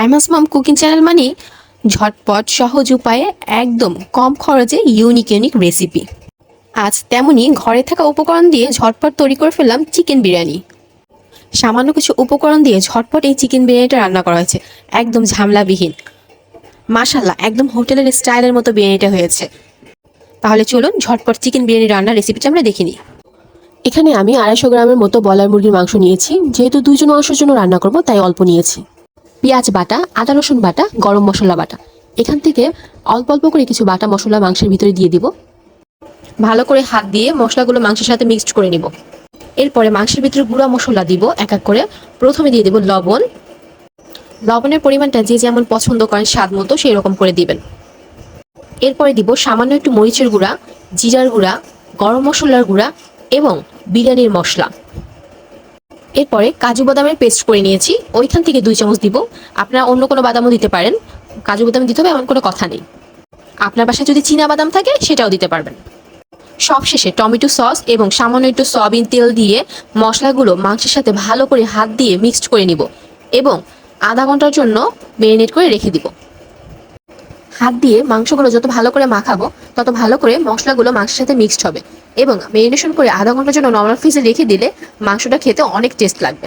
আইমাস মাম cooking channel মানে ঝটপট, সহজ উপায়ে, একদম কম খরচে ইউনিক ইউনিক রেসিপি আজ তেমনই ঘরে থাকা উপকরণ দিয়ে ঝটপট তৈরি করে ফেললাম চিকেন বিরিয়ানি। সামান্য কিছু উপকরণ দিয়ে ঝটপট এই চিকেন বিরিয়ানিটা রান্না করা হয়েছে। একদম ঝামলাবিহীন। মাশাল্লাহ একদম হোটেলের স্টাইলের মতো বিরিয়ানিটা হয়েছে। তাহলে চলুন ঝটপট চিকেন বিরিয়ানি রান্নার রেসিপিটা আমরা দেখে নিই। এখানে আমি আড়াইশো গ্রামের মতো বলার মুরগির মাংস নিয়েছি। যেহেতু দুইজন মানুষের জন্য রান্না করব, তাই অল্প নিয়েছি। পেঁয়াজ বাটা, আদা রসুন বাটা, গরম মশলা বাটা। এখান থেকে অল্প অল্প করে কিছু বাটা মশলা মাংসের ভিতরে দিয়ে দিব। ভালো করে হাত দিয়ে মশলাগুলো মাংসের সাথে মিক্সড করে নিব। এরপরে মাংসের ভিতরে গুঁড়া মশলা দিব, এক এক করে। প্রথমে দিয়ে দেব লবণ। লবণের পরিমাণটা যে যেমন পছন্দ করেন স্বাদ মতো সেই রকম করে দিবেন। এরপরে দিব সামান্য একটু মরিচের গুঁড়া, জিরার গুঁড়া, গরম মশলার গুঁড়া এবং বিরিয়ানির মশলা। এরপরে কাজু বাদামের পেস্ট করে নিয়েছি। ওইখান থেকে দুই চামচ দিব। আপনারা অন্য কোনো বাদামও দিতে পারেন। কাজু বাদাম দিতে হবে, এমন কোনো কথা নেই। আপনার বাসায় যদি চীনা বাদাম থাকে, সেটাও দিতে পারবেন। সবশেষে টমেটো সস এবং সামান্য একটু সয়াবিন তেল দিয়ে মশলাগুলো মাংসের সাথে ভালো করে হাত দিয়ে মিক্সড করে নিব এবং আধা ঘণ্টার জন্য মেরিনেট করে রেখে দিব। হাত দিয়ে মাংসগুলো যত ভালো করে মাখাবো, তত ভালো করে মশলাগুলো মাংসের সাথে মিক্সড হবে। এবং মেরিনেশন করে আধা ঘণ্টার জন্য নর্মাল ফ্রিজে রেখে দিলে মাংসটা খেতে অনেক টেস্ট লাগবে।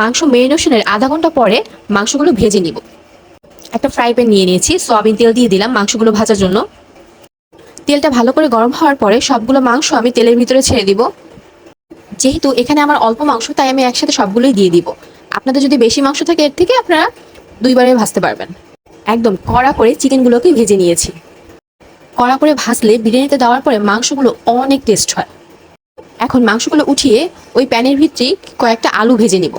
মাংস মেরিনেশনের আধা ঘণ্টা পরে মাংসগুলো ভেজে নিব। একটা ফ্রাই প্যান নিয়ে নিয়েছি, সয়াবিন তেল দিয়ে দিলাম মাংসগুলো ভাজার জন্য। তেলটা ভালো করে গরম হওয়ার পরে সবগুলো মাংস আমি তেলের ভিতরে ছেড়ে দিব। যেহেতু এখানে আমার অল্প মাংস, তাই আমি একসাথে সবগুলোই দিয়ে দিব। আপনাদের যদি বেশি মাংস থাকে এর থেকে আপনারা দুইবারে ভাজতে পারবেন। একদম কড়া করে চিকেনগুলোকে ভেজে নিয়েছি। কড়া করে ভাজলে বিরিয়ানিতে দেওয়ার পরে মাংসগুলো অনেক টেস্ট হয়। এখন মাংসগুলো উঠিয়ে ওই প্যানের ভিতরেই কয়েকটা আলু ভেজে নিব।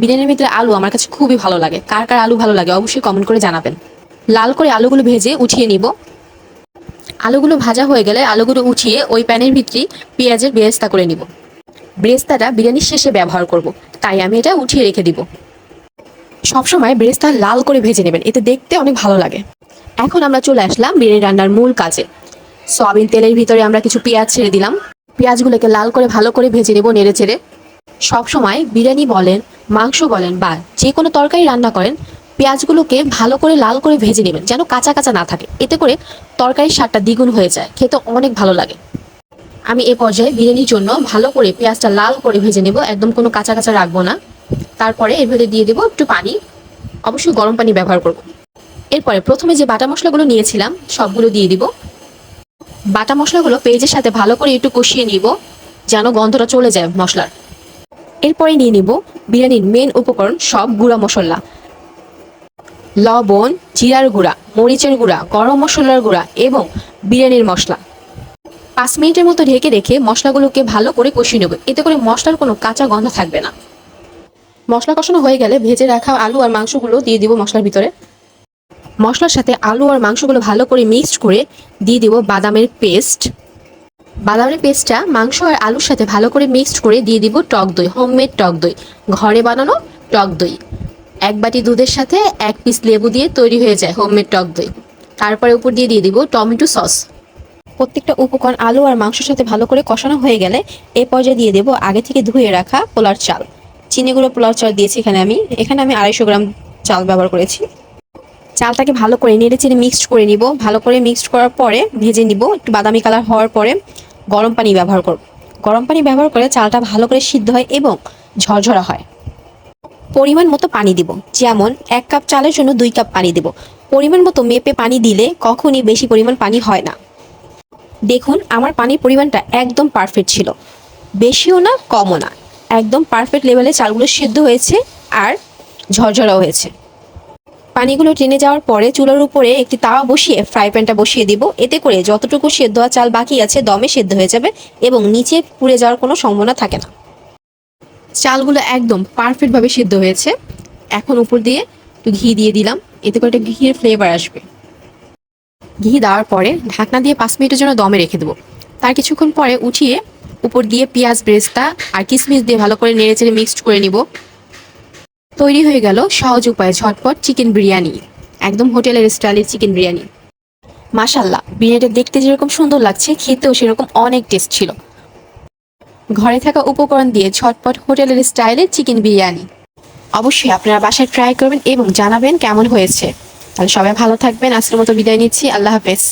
বিরিয়ানির ভিতরে আলু আমার কাছে খুবই ভালো লাগে। কার কার আলু ভালো লাগে অবশ্যই কমেন্ট করে জানাবেন। লাল করে আলুগুলো ভেজে উঠিয়ে নিব। আলুগুলো ভাজা হয়ে গেলে আলুগুলো উঠিয়ে ওই প্যানের ভিতরেই পেঁয়াজের বেরেস্তা করে নিব। বেরেস্তাটা বিরিয়ানির শেষে ব্যবহার করব। তাই আমি এটা উঠিয়ে রেখে দিব। সবসময় বেরেস্তা লাল করে ভেজে নেবেন। এতে দেখতে অনেক ভালো লাগে। এখন আমরা চলে আসলাম বিরিয়ানি রান্নার মূল কাজে। সয়াবিন তেলের ভিতরে আমরা কিছু পেঁয়াজ ছেড়ে দিলাম। পেঁয়াজগুলোকে লাল করে ভালো করে ভেজে নেব নেড়ে চেড়ে। সবসময় বিরিয়ানি বলেন, মাংস বলেন বা যে কোনো তরকারি রান্না করেন, পেঁয়াজগুলোকে ভালো করে লাল করে ভেজে নেবেন যেন কাঁচা কাঁচা না থাকে। এতে করে তরকারির স্বাদটা দ্বিগুণ হয়ে যায়। খেতে অনেক ভালো লাগে। আমি এ পর্যায়ে বিরিয়ানির জন্য ভালো করে পেঁয়াজটা লাল করে ভেজে নেব। একদম কোনো কাঁচা কাঁচা রাখব না। তারপরে এর ভেতরে দিয়ে দেবো একটু পানি। অবশ্যই গরম পানি ব্যবহার করব। এরপরে প্রথমে যে বাটা মশলাগুলো নিয়েছিলাম, সবগুলো দিয়ে দিব। বাটা মশলাগুলো পেঁয়াজের সাথে ভালো করে একটু কষিয়ে নিব, যেন গন্ধটা চলে যায় মশলার। এরপরে নিয়ে নিব বিরিয়ানির মেন উপকরণ সব গুঁড়া মশলা। লবণ, জিরার গুঁড়া, মরিচের গুঁড়া, গরম মশলার গুঁড়া এবং বিরিয়ানির মশলা। পাঁচ মিনিটের মতো ঢেকে রেখে মশলাগুলোকে ভালো করে কষিয়ে নেব। এতে করে মশলার কোনো কাঁচা গন্ধ থাকবে না। মশলা কষানো হয়ে গেলে ভেজে রাখা আলু আর মাংসগুলো দিয়ে দিব মশলার ভিতরে। মশলার সাথে আলু আর মাংসগুলো ভালো করে মিক্সড করে দিয়ে দিব বাদামের পেস্ট। বাদামের পেস্টটা মাংস আর আলুর সাথে ভালো করে মিক্সড করে দিয়ে দিব টক দই, হোমমেড টক দই। ঘরে বানানো টক দই। এক বাটি দুধের সাথে এক পিস লেবু দিয়ে তৈরি হয়ে যায় হোমমেড টক দই। তারপরে উপর দিয়ে দিয়ে দিব টমেটো সস। প্রত্যেকটা উপকরণ আলু আর মাংসের সাথে ভালো করে কষানো হয়ে গেলে এ পর্যায়ে দিয়ে দেবো আগে থেকে ধুয়ে রাখা পোলার চাল। চিনিগুলো পোলাও চাল দিয়েছি এখানে আমি। এখানে আমি আড়াইশো গ্রাম চাল ব্যবহার করেছি। চালটাকে ভালো করে নেড়ে চেড়ে মিক্সড করে নিব। ভালো করে মিক্সড করার পরে ভেজে নিব। একটু বাদামি কালার হওয়ার পরে গরম পানি ব্যবহার করব। গরম পানি ব্যবহার করে চালটা ভালো করে সিদ্ধ হয় এবং ঝরঝরা হয়। পরিমাণ মতো পানি দিব। যেমন এক কাপ চালের জন্য দুই কাপ পানি দেব। পরিমাণ মতো মেপে পানি দিলে কখনই বেশি পরিমাণ পানি হয় না। দেখুন, আমার পানির পরিমাণটা একদম পারফেক্ট ছিল। বেশিও না, কমও না। একদম পারফেক্ট লেভেলে চালগুলো সিদ্ধ হয়েছে আর ঝরঝরাও হয়েছে। পানিগুলো টেনে যাওয়ার পরে চুলার উপরে একটি তাওয়া বসিয়ে ফ্রাই প্যানটা বসিয়ে দিব। এতে করে যতটুকু সেদ্ধ চাল বাকি আছে দমে সেদ্ধ হয়ে যাবে এবং নিচে পুড়ে যাওয়ার কোনো সম্ভাবনা থাকে না। চালগুলো একদম পারফেক্টভাবে সেদ্ধ হয়েছে। এখন উপর দিয়ে একটু ঘি দিয়ে দিলাম। এতে করে একটা ঘির ফ্লেভার আসবে। ঘি দেওয়ার পরে ঢাকনা দিয়ে পাঁচ মিনিটের জন্য দমে রেখে দেবো। তার কিছুক্ষণ পরে উঠিয়ে উপর দিয়ে পেঁয়াজ ব্রেস্তা আর কিশমিশ দিয়ে ভালো করে নেড়ে চেড়ে মিক্সড করে নিব। তৈরি হয়ে গেল সহজ উপায়ে ঝটপট চিকেন বিরিয়ানি, একদম হোটেলের স্টাইলের চিকেন বিরিয়ানি। মাশাল্লাহ বিরিয়ানিটা দেখতে যেরকম সুন্দর লাগছে, খেতেও সেরকম অনেক টেস্ট ছিল। ঘরে থাকা উপকরণ দিয়ে ঝটপট হোটেলের স্টাইলে চিকেন বিরিয়ানি। অবশ্যই আপনারা বাসায় ট্রাই করবেন এবং জানাবেন কেমন হয়েছে। তাহলে সবাই ভালো থাকবেন, আজকের মতো বিদায় নিচ্ছি, আল্লাহ হাফেজ।